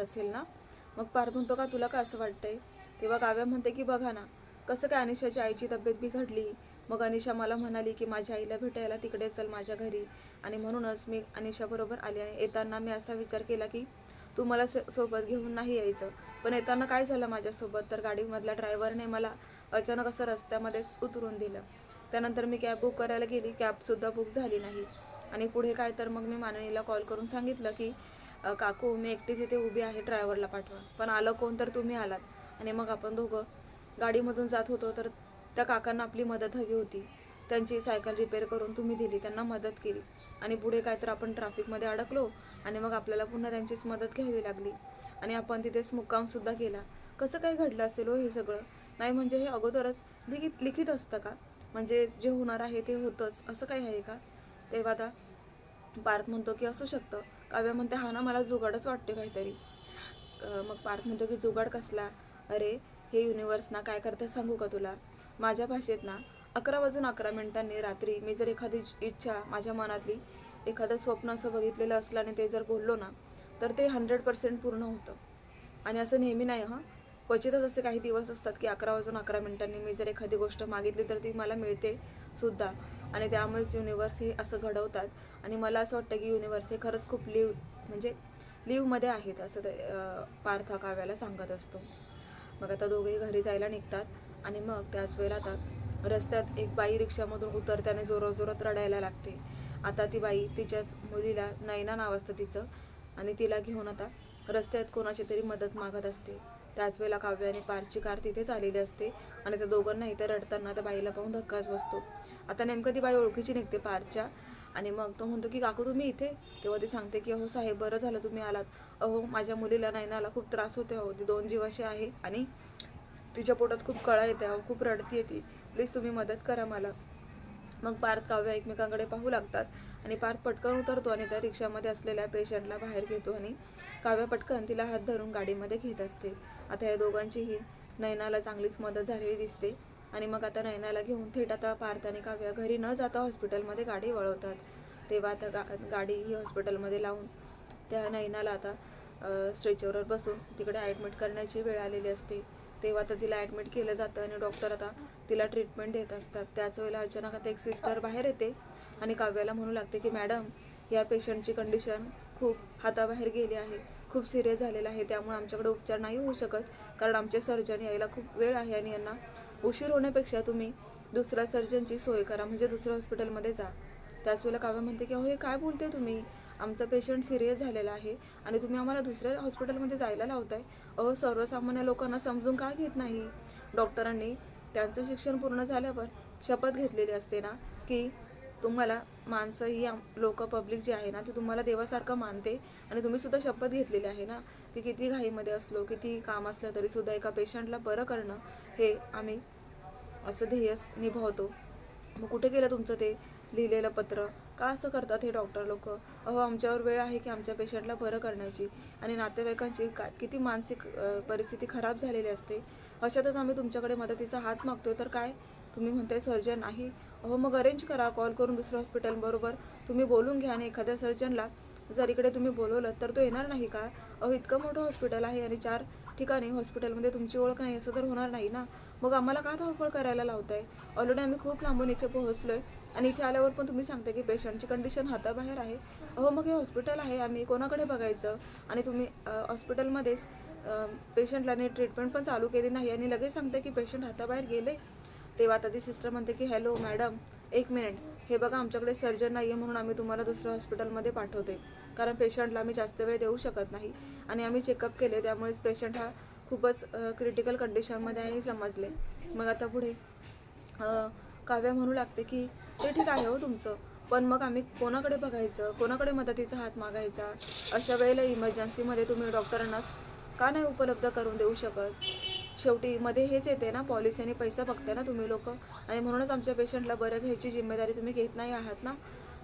असेल ना? मग पार्थ म्हणतो का तुला का असं वाटतंय? तेव्हा काव्या म्हणते की बघा ना कसं काय अनिशाच्या आईची तब्येत बिघडली. मग अनिशा मला म्हणाली की माझ्या आईला भेटायला तिकडे चल माझ्या घरी. आणि म्हणूनच मी अनिशाबरोबर आले आणि येताना मी असा विचार केला की तू मला सोबत घेऊन नाही यायचं. पण येताना काय झालं माझ्यासोबत? तर गाडीमधल्या ड्रायव्हरने मला अचानक असं रस्त्यामध्येच उतरून दिलं. त्यानंतर मी कॅब बुक करायला गेली. कॅबसुद्धा बुक झाली नाही. आणि पुढे काय? तर मग मी माननीला कॉल करून सांगितलं की काकू मी एकटीच इथे उभी आहे ड्रायव्हरला पाठवा. पण आलं कोण तर तुम्ही आलात. आणि मग आपण दोघं गाडीमधून जात होतो तर त्या काकांना आपली मदत हवी होती. त्यांची सायकल रिपेअर करून तुम्ही दिली त्यांना मदत केली. आणि पुढे काय तर आपण ट्रॅफिकमध्ये अडकलो आणि मग आपल्याला पुन्हा त्यांचीच मदत घ्यावी लागली. आणि आपण तिथेच मुक्कामसुद्धा केला. कसं काय घडलं असेल हो हे सगळं? नाही म्हणजे हे अगोदरच लिखित लिखित असतं का? म्हणजे जे होणार आहे ते होतंच. असं काही आहे का? तेव्हा आता पार्थ म्हणतो की असू शकतं. काव्य म्हणते हा ना मला जुगाडच वाटते काहीतरी. मग पार्थ म्हणतो की जुगाड कसला? अरे हे युनिवर्स ना काय करते सांगू का तुला? माझ्या भाषेत ना अकरा वाजून अकरा मिनिटांनी रात्री मी जर एखादी इच्छा माझ्या मनातली एखादं स्वप्न असं बघितलेलं असलं आणि ते जर बोललो ना तर ते हंड्रेड पर्सेंट पूर्ण होतं. आणि असं नेहमी नाही हां. क्वचितच असे काही दिवस असतात की अकरा वाजून अकरा मिनिटांनी मी जर एखादी गोष्ट मागितली तर ती मला मिळते सुद्धा. आणि त्यामुळेच युनिवर्स हे असं घडवतात. आणि मला असं वाटतं की युनिवर्स हे खरंच खूप लिव म्हणजे लिव्हमध्ये आहेत असं ते पार्थ काव्याला सांगत असतो. मग आता दोघेही घरी जायला निघतात आणि मग त्याच वेळेला आता रस्त्यात एक बाई रिक्षामधून उतरत्याने जोरात रडायला लागते. आता ती बाई तिच्याच मुलीला नैना नाव असतं तिचं आणि तिला घेऊन आता रस्त्यात कोणाची तरी मदत मागत असते. त्याच वेळेला काव्य आणि पारची कार तिथेच आलेली असते आणि त्या दोघांना इथे रडताना त्या बाईला पाहून धक्काच बसतो. आता नेमकं ती बाई ओळखीची निघते पारच्या आणि मग तो म्हणतो की काकू तुम्ही इथे? तेव्हा ती सांगते की अहो साहेब बरं झालं तुम्ही आलात. अहो माझ्या मुलीला नैनाला खूप त्रास होते अहो. ती दोन जीवाशी आहे आणि तिच्या पोटात खूप कळा येते अहो. खूप रडती ती. प्लीज तुम्ही मदत करा मला. मग पार्थ काव्य एकमेकांकडे पाहू लागतात. आणि पार्थ पटकन उतरतो आणि त्या रिक्षामध्ये असलेल्या पेशंटला बाहेर घेतो आणि काव्य पटकन तिला हात धरून गाडीमध्ये घेत असते. आता या दोघांचीही नयनाला चांगलीच मदत झालेली दिसते. आणि मग आता नयनाला घेऊन थेट आता पार्थ आणि काव्य घरी न जाता हॉस्पिटलमध्ये गाडी वळवतात. तेव्हा आता गा गाडी ही हॉस्पिटलमध्ये लावून त्या नयनाला आता स्ट्रेचरवर बसून तिकडे ॲडमिट करण्याची वेळ आलेली असते. तेव्हा तर तिला ॲडमिट केलं जातं आणि डॉक्टर आता तिला ट्रीटमेंट देत असतात. त्याच वेळेला अचानक आता एक सिस्टर बाहेर येते आणि काव्याला म्हणू लागते की मॅडम या पेशंटची कंडिशन खूप हाताबाहेर गेली आहे. खूप सिरियस झालेला आहे. त्यामुळे आमच्याकडे उपचार नाही होऊ शकत. कारण आमचे सर्जन यायला खूप वेळ आहे आणि यांना उशीर होण्यापेक्षा तुम्ही दुसऱ्या सर्जनची सोय करा. म्हणजे दुसऱ्या हॉस्पिटलमध्ये जा. त्याच वेळेला काव्य म्हणते की अहो हे काय बोलते तुम्ही? आमचा पेशंट सिरियस झालेला आहे आणि तुम्ही आम्हाला दुसऱ्या हॉस्पिटलमध्ये जायला लावताय. अहो सर्वसामान्य लोकांना समजून का घेत नाही? डॉक्टरांनी त्यांचं शिक्षण पूर्ण झाल्यावर शपथ घेतलेली असते ना की तुम्हाला माणसं ही लोक पब्लिक जी आहे ना ती तुम्हाला देवासारखं मानते आणि तुम्ही सुद्धा शपथ घेतलेली आहे ना की किती घाईमध्ये असलो किती काम असलं तरी सुद्धा एका पेशंटला बरं करणं हे आम्ही असं ध्येय निभावतो. मग कुठे गेलं तुमचं ते लिहिलेलं पत्र? का असं करतात हे डॉक्टर लोक? अहो आमच्यावर वेळ आहे की आमच्या पेशंटला बरं करण्याची. आणि नातेवाईकांची काय किती मानसिक परिस्थिती खराब झालेली असते. अशातच आम्ही तुमच्याकडे मदतीचा हात मागतोय. तर काय? तुम्ही म्हणताय सर्जन नाही. अहो मग अरेंज करा. कॉल करून दुसऱ्या हॉस्पिटलबरोबर तुम्ही बोलून घ्या आणि एखाद्या सर्जनला जर इकडे तुम्ही बोलवलं तर तो येणार नाही का? अहो इतकं मोठं हॉस्पिटल आहे आणि चार ठिकाणी हॉस्पिटलमध्ये तुमची ओळख नाही असं तर होणार नाही ना? मग आम्हाला का धावपळ करायला लावताय? ऑलरेडी आम्ही खूप लांबून इथे पोहोचलोय. आणि इथे आल्यावर पण तुम्ही सांगता की पेशंटची कंडिशन हाताबाहेर आहे. अहो मग हे हॉस्पिटल आहे आम्ही कोणाकडे बघायचं? आणि तुम्ही हॉस्पिटलमध्येच पेशंटला नीट ट्रीटमेंट पण चालू केली नाही आणि लगेच सांगते की पेशंट हाताबाहेर गेले. तेव्हा आता ती सिस्टर म्हणते की हॅलो मॅडम एक मिनिट हे बघा आमच्याकडे सर्जन नाही आहे म्हणून आम्ही तुम्हाला दुसऱ्या हॉस्पिटलमध्ये पाठवते कारण पेशंटला आम्ही जास्त वेळ देऊ शकत नाही आणि आम्ही चेकअप केले त्यामुळेच पेशंट हा खूपच क्रिटिकल कंडिशनमध्ये आहे समजले. मग आता पुढे काव्या म्हणू लागते की ते ठीक आहे हो तुमचं. पण मग आम्ही कोणाकडे बघायचं? कोणाकडे मदतीचा हात मागायचा? अशा वेळेला इमर्जन्सीमध्ये तुम्ही डॉक्टरांना का नाही उपलब्ध करून देऊ शकत? शेवटी मध्ये हेच येते ना पॉलिसीने पैसा बघते ना तुम्ही लोक. आणि म्हणूनच आमच्या पेशंटला बरं घ्यायची जिम्मेदारी तुम्ही घेत नाही आहात ना?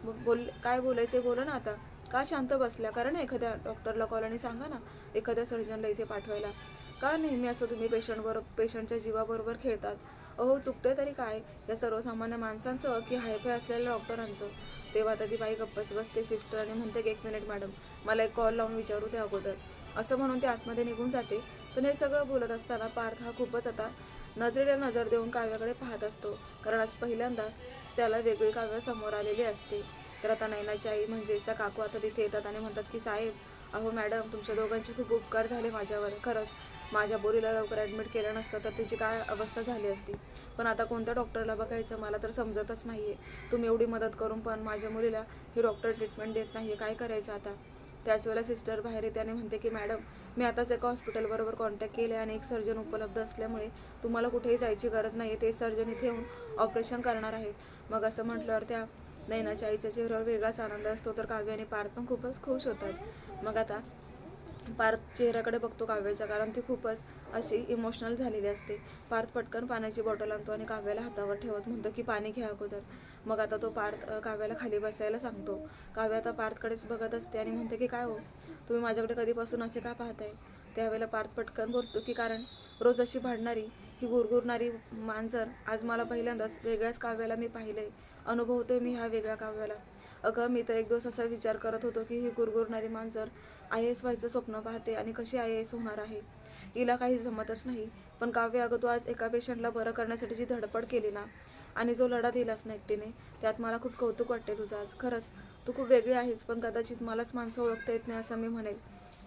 बोल काय बोलायचं बोला ना आता. का शांत बसल्या? कारण एखाद्या डॉक्टरला कॉल आणि सांगा ना एखाद्या सर्जनला इथे पाठवायला. का नेहमी असं तुम्ही पेशंटबरोबर पेशंटच्या जीवाबरोबर खेळतात? अहो चुकतं तरी काय? या सर्वसामान्य माणसांचं की हायफाय असलेल्या डॉक्टरांचं. तेव्हा आता ती बाई गप्पच बसते सिस्टर आणि म्हणते की एक मिनिट मॅडम मला एक कॉल लावून विचारू ते अगोदर. असं म्हणून ते आतमध्ये निघून जाते. पण हे सगळं बोलत असताना पार्थ हा खूपच आता नजरेला नजर देऊन काव्याकडे पाहत असतो. कारण आज पहिल्यांदा त्याला वेगळी काव्य समोर आलेली असते. तर आता नैनाची आई म्हणजेच त्या काकू आता तिथे येतात आणि म्हणतात की साहेब अहो मॅडम तुमच्या दोघांचे खूप उपकार झाले माझ्यावर. खरंच माझ्या बोरीला लवकर ॲडमिट केलं नसतं तर तिची काय अवस्था झाली असती? पण आता कोणत्या डॉक्टरला बघायचं? मला तर समजतच नाही आहे तुम्ही एवढी मदत करून पण माझ्या मुलीला हे डॉक्टर ट्रीटमेंट देत नाही आहे काय करायचं आता? त्याच वेळेला सिस्टर बाहेर येते आणि म्हणते की मॅडम मी आताच एका हॉस्पिटलबरोबर कॉन्टॅक्ट केले आणि एक सर्जन उपलब्ध असल्यामुळे तुम्हाला कुठेही जायची गरज नाही आहे ते सर्जन इथे येऊन ऑपरेशन करणार आहेत. मग असं म्हटल्यावर त्या नैनाच्या आईच्या चेहऱ्यावर वेगळाच आनंद असतो तर काव्य आणि पार्थ पण खूपच खुश होतात. मग आता पार्थ चेहऱ्याकडे बघतो काव्याच्या कारण ती खूपच अशी इमोशनल झालेली असते. पार्थ पटकन पाण्याची बॉटल आणतो आणि काव्याला हातावर ठेवत म्हणतो की पाणी घ्या अगोदर. मग आता तो पार्थ काव्याला खाली बसायला सांगतो. काव्य आता पार्थकडेच बघत असते आणि म्हणते की काय हो? तुम्ही माझ्याकडे कधीपासून असे का पाहताय? त्यावेळेला पार्थ पटकन बोलतो की कारण रोज अशी भांडणारी ही गुरगुरणारी मांजर आज मला पहिल्यांदाच वेगळ्याच काव्याला मी पाहिलंय. अनुभवतोय मी ह्या वेगळ्या काव्याला. अगं मी तर एक दिवस असा विचार करत होतो की ही गुरगुरणारी मांजर आय एस व्हायचं स्वप्न पाहते आणि कशी आय एस होणार आहे. हिला काही जमतच नाही. पण काव्य अगं तू आज एका पेशंटला बरं करण्यासाठी जी धडपड केली ना आणि जो लढा दिलास ना एकटीने त्यात मला खूप कौतुक वाटते तुझं आज. खरंच तू खूप वेगळी आहेस पण कदाचित मलाच माणसं ओळखता येत नाही असं मी म्हणेल.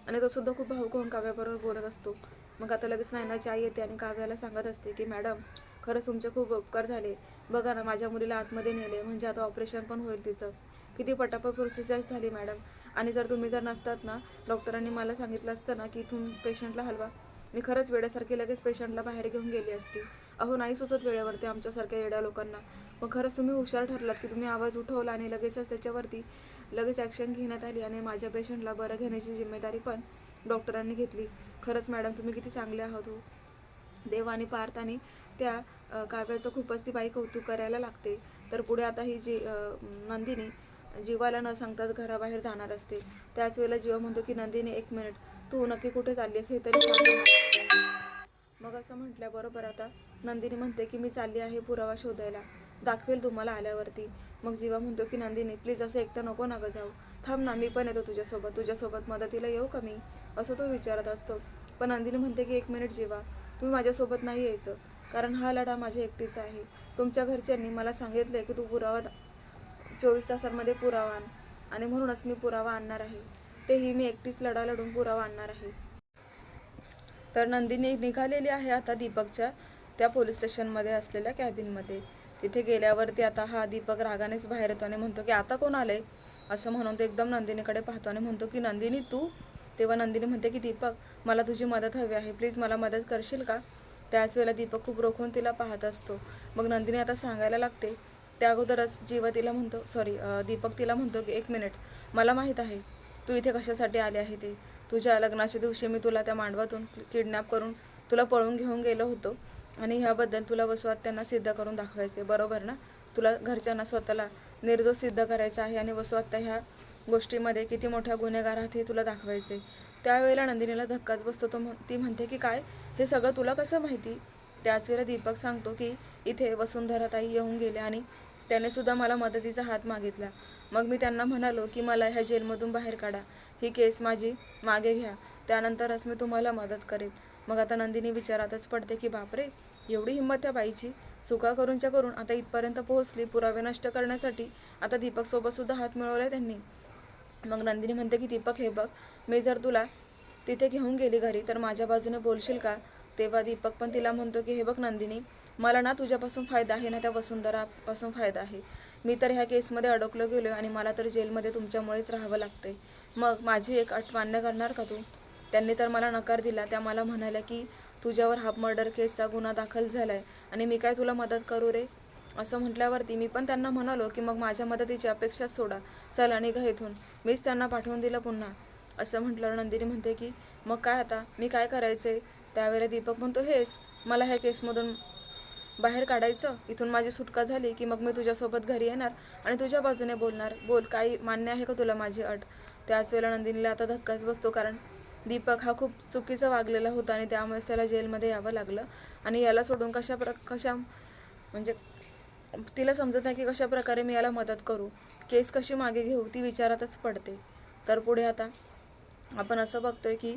आणि तो सुद्धा खूप भाऊक होऊन काव्याबरोबर बोलत असतो. मग आता लगेच नायनाची आई येते आणि काव्याला सांगत असते की मॅडम खरंच तुमचे खूप उपकार झाले. बघा ना माझ्या मुलीला आतमध्ये नेले. म्हणजे आता ऑपरेशन पण होईल तिचं. किती पटापट प्रोसेस झाली मॅडम आणि जर तुम्ही जर नसतात ना डॉक्टरांनी मला सांगितलं असतं ना की इथून पेशंटला हलवा. मी खरंच वेळेसारखी लगेच पेशंटला बाहेर घेऊन गेली असती. अहो नाही सुचत वेळेवरती आमच्यासारख्या येड्या लोकांना. मग खरंच तुम्ही हुशार ठरलात की तुम्ही आवाज उठवला आणि लगेचच त्याच्यावरती लगेच ॲक्शन घेण्यात आली आणि माझ्या पेशंटला बरं घेण्याची जिम्मेदारी पण डॉक्टरांनी घेतली. खरंच मॅडम तुम्ही किती चांगले आहात हो. देव आणि पार्थ आणि त्या काव्याचं खूपच ती बाई कौतुक करायला लागते. तर पुढे आता ही जी नंदिनी जीवाला न सांगताच घराबाहेर जाणार असते. त्याच वेळेला जीवा म्हणतो की नंदिनी एक मिनिट. तू नक्की कुठे चालली आहेस हे तरी मग असं म्हटल्याबरोबर आता नंदिनी म्हणते की मी चालली आहे पुरावा शोधायला. दाखवेल तुम्हाला आल्यावरती. मग जीवा म्हणतो की नंदिनी प्लीज असं एकटं नको ना गं जाऊ. थांब ना मी पण येतो तुझ्यासोबत. तुझ्यासोबत मदतीला येऊ का मी? असं तो विचारत असतो. पण नंदिनी म्हणते की एक मिनिट जीवा. तुम्ही माझ्यासोबत नाही यायचं. कारण हा लढा माझ्या एकटीचा आहे. तुमच्या घरच्यांनी मला सांगितलंय की तू पुरावा चोवीस तासांमध्ये पुरावा आण. आणि म्हणूनच मी पुरावा आणणार आहे. तेही मी एकटीच लढा लढून पुरावा आणणार आहे. तर नंदिनी निघालेली आहे आता दीपकच्या त्या पोलीस स्टेशनमध्ये असलेल्या कॅबिनमध्ये. तिथे गेल्यावरती आता हा दीपक रागानेच बाहेर येतो आणि म्हणतो की आता कोण आलंय? असं म्हणून तो एकदम नंदिनीकडे पाहतो आणि म्हणतो की नंदिनी तू? तेव्हा नंदिनी म्हणते की दीपक मला तुझी मदत हवी आहे. प्लीज मला मदत करशील का? त्याच वेळेला दीपक खूप रोखून तिला पाहत असतो. मग नंदिनी आता सांगायला लागते त्या अगोदरच जीवा तिला म्हणतो सॉरी दीपक तिला म्हणतो की एक मिनिट मला माहीत आहे तू इथे कशासाठी आले आहे ते? तुझ्या लग्नाच्या दिवशी मी तुला त्या मांडवातून किडनॅप करून तुला पळून घेऊन गेलो होतो आणि ह्याबद्दल तुला वसवात त्यांना सिद्ध करून दाखवायचे बरोबर ना? तुला घरच्यांना स्वतःला निर्दोष सिद्ध करायचं आहे आणि वसवात ह्या गोष्टीमध्ये किती मोठ्या गुन्हेगार आहात हे तुला दाखवायचे. त्यावेळेला नंदिनीला धक्काच बसतो तो ती म्हणते की काय? हे सगळं तुला कसं माहिती? त्याच वेळेला दीपक सांगतो की इथे वसुंधराताई येऊन गेले आणि त्याने सुद्धा मला मदतीचा हात मागितला. मग मी त्यांना म्हणालो की मला ह्या जेलमधून बाहेर काढा. ही केस माझी मागे घ्या. त्यानंतरच मी तुम्हाला मदत करेन मग आता नंदिनी विचारातच पडते की बापरे एवढी हिंमत त्या बाईची? चुका करूनच्या करून आता इथपर्यंत पोहोचली. पुरावे नष्ट करण्यासाठी आता दीपक सोबत सुद्धा हात मिळवलाय त्यांनी. मग नंदिनी म्हणते की दीपक हे बघ मी जर तुला तिथे घेऊन गेली घरी. तर माझ्या बाजूने बोलशील का? तेव्हा दीपक पण तिला म्हणतो की हे बघ नंदिनी मला ना तुझ्यापासून फायदा आहे ना त्या वसुंधरापासून फायदा आहे. मी तर ह्या केसमध्ये अडकलो गेलो आणि मला तर जेलमध्ये तुमच्यामुळेच राहावं लागतंय. मग माझी एक अट मान्य करणार का तू? त्यांनी तर मला नकार दिला. त्या मला म्हणाल्या की तुझ्यावर हाफ मर्डर केसचा गुन्हा दाखल झालाय आणि मी काय तुला मदत करू रे? असं म्हटल्यावरती मी पण त्यांना म्हणालो की मग माझ्या मदतीची अपेक्षा सोडा. चल आणि घ इथून. मीच त्यांना पाठवून दिलं पुन्हा. असं म्हटल्यावर नंदिनी म्हणते की मग काय आता? मी काय करायचंय त्यावेळेला दीपक म्हणतो हेच मला ह्या केसमधून बाहेर काढायचं. इथून माझी सुटका झाली की मग मी तुझ्यासोबत घरी येणार आणि तुझ्या बाजूने बोलणार. बोल काही मान्य आहे का तुला माझी अट? त्याच वेळेला नंदिनीला आता धक्काच बसतो कारण दीपक हा खूप चुकीचा वागलेला होता आणि त्यामुळेच त्याला जेलमध्ये यावं लागलं. आणि याला सोडून कशा प्र कशा म्हणजे तिला समजत नाही की कशा प्रकारे मी याला मदत करू. केस कशी मागे घेऊ ती विचारातच पडते. तर पुढे आता आपण असं बघतोय की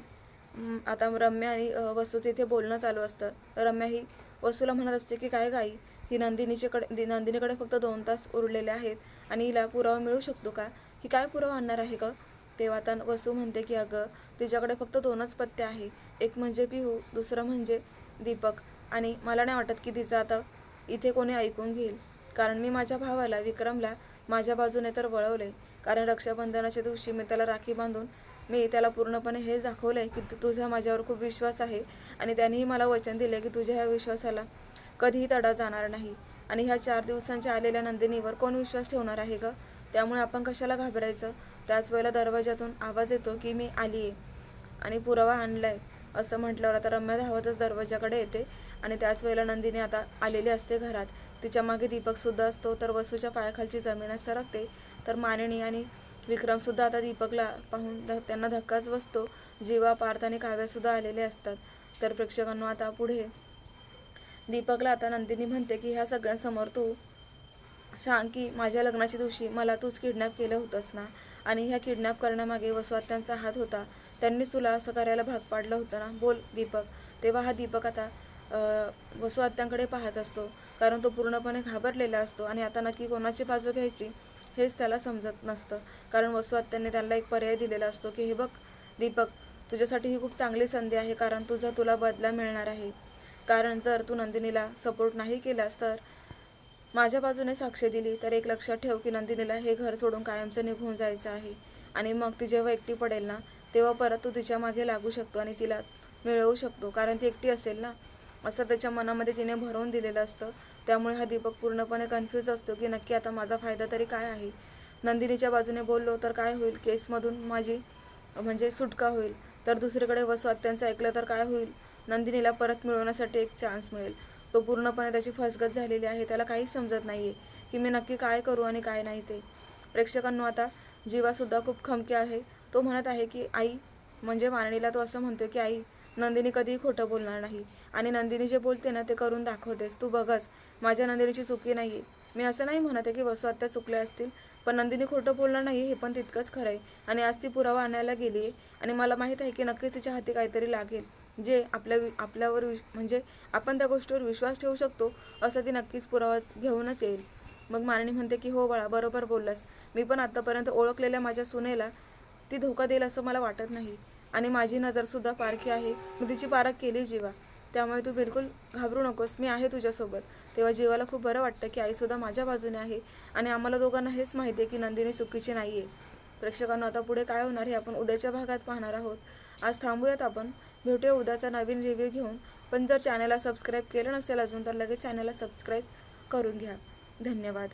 आता रम्या आणि अ, वसूचं इथे बोलणं चालू असतं. रम्या ही वसूला म्हणत असते की काय गाई? ही नंदिनीच्याकडे नंदिनीकडे फक्त दोन तास उरलेले आहेत आणि हिला पुरावा मिळू शकतो का? ही काय पुरावा आणणार आहे का तेव्हा आता वसू म्हणते की अगं तिच्याकडे फक्त दोनच पत्ते आहे. एक म्हणजे पिहू दुसरं म्हणजे दीपक. आणि मला नाही वाटत की तिचं आता इथे कोणी ऐकून घेईल. कारण मी माझ्या भावाला विक्रमला माझ्या बाजूने तर वळवले कारण रक्षाबंधनाच्या दिवशी मी त्याला राखी बांधून मी त्याला पूर्णपणे हेच दाखवलं आहे की तुझा माझ्यावर खूप विश्वास आहे आणि त्यानेही मला वचन दिले की तुझ्या ह्या विश्वासाला कधीही तडा जाणार नाही. आणि ह्या चार दिवसांच्या आलेल्या नंदिनीवर कोण विश्वास ठेवणार आहे का त्यामुळे आपण कशाला घाबरायचं? त्याच वेळेला दरवाजातून आवाज येतो की मी आली आहे आणि पुरावा आणलाय असं म्हटल्यावर आता रम्या धावतच दरवाजाकडे येते आणि त्याच वेळेला नंदिनी आता आलेली असते घरात. तिच्यामागे दीपक सुद्धा असतो तर वसूच्या पायाखालची जमीन सरकते तर मानिनी आणि विक्रमसुद्धा आता दीपकला पाहून ध- त्यांना धक्काच बसतो. जीवा पार्थ आणि काव्यासुद्धा आलेले असतात. तर प्रेक्षकांना आता पुढे. दीपकला आता नंदिनी म्हणते की ह्या सगळ्यांसमोर तू सांग की माझ्या लग्नाच्या दिवशी मला तूच किडनॅप केलं होतंस ना? आणि ह्या किडनॅप करण्यामागे वसुआत्यांचा हात होता. त्यांनीच तुला असं करायला भाग पाडलं होतं ना? बोल दीपक. तेव्हा हा दीपक आता वसुआत्यांकडे पाहत असतो. कारण तो पूर्णपणे घाबरलेला असतो. आणि आता नक्की कोणाची बाजू घ्यायची? हेच त्याला समजत नसतं. कारण वसुआत्यांनी त्याला एक पर्याय दिलेला असतो की हे बघ दीपक तुझ्यासाठी ही खूप चांगली संधी आहे कारण तुझा तुला बदला मिळणार आहे. कारण जर तू नंदिनीला सपोर्ट नाही केलास तर माझ्या बाजूने साक्ष दिली तर एक लक्षात ठेव की नंदिनीला हे घर सोडून कायमचं निघून जायचं आहे. आणि मग ती जेव्हा एकटी पडेल ना तेव्हा परत तू तिच्यामागे लागू शकतो आणि तिला मिळवू शकतो. कारण ती एकटी असेल ना असं त्याच्या मनामध्ये तिने भरवून दिलेलं असतं. त्यामुळे हा दीपक पूर्णपणे कन्फ्यूज असतो की नक्की आता माझा फायदा तरी काय आहे? नंदिनीच्या बाजूने बोललो तर काय होईल? केसमधून माझी म्हणजे सुटका होईल. तर दुसरीकडे वसू त्यांचं ऐकलं तर काय होईल? नंदिनीला परत मिळवण्यासाठी एक चान्स मिळेल. तो पूर्णपणे त्याची फसगत झालेली आहे. त्याला काहीच समजत नाही आहे की मी नक्की काय करू आणि काय नाही ते. प्रेक्षकांनो आता जीवासुद्धा खूप खमके आहे. तो म्हणत आहे की आई म्हणजे मारणीला तो असं म्हणतो की आई नंदिनी कधीही खोटं बोलणार नाही. आणि नंदिनी जे बोलते ना ते करून दाखवतेस. तू बघच माझ्या नंदिनीची चुकी नाही आहे मी असं नाही म्हणत आहे की वसू आत्या चुकल्या असतील पण नंदिनी खोटं बोलणार नाही हे पण तितकंच खरं आहे. आणि आज ती पुरावा आणायला गेली आहे आणि मला माहीत आहे की नक्कीच तिच्या हाती काहीतरी लागेल जे आपल्या वि- आपल्यावर विश म्हणजे आपण त्या गोष्टीवर विश्वास ठेवू शकतो असं ती नक्कीच पुरावा घेऊनच येईल. मग मारणी म्हणते की हो बाळा बरोबर बोललास. मी पण आत्तापर्यंत ओळखलेल्या माझ्या सुनेला ती धोका देईल असं मला वाटत नाही. आणि माझी नजरसुद्धा पारखी आहे. मी तिची पारख केली जीवा. त्यामुळे तू बिलकुल घाबरू नकोस. मी आहे तुझ्यासोबत. तेव्हा जीवाला खूप बरं वाटतं की आईसुद्धा माझ्या बाजूने आहे आणि आम्हाला दोघांना हेच माहिती आहे की नंदिनी चुकीची नाही आहे प्रेक्षकांना आता पुढे काय होणार हे आपण उद्याच्या भागात पाहणार आहोत. आज थांबूयात आपण. भेटूया उद्याचा नवीन रिव्ह्यू घेऊन. पण जर चॅनलला सबस्क्राईब केलं नसेल अजून तर लगेच चॅनलला सबस्क्राईब करून घ्या. धन्यवाद.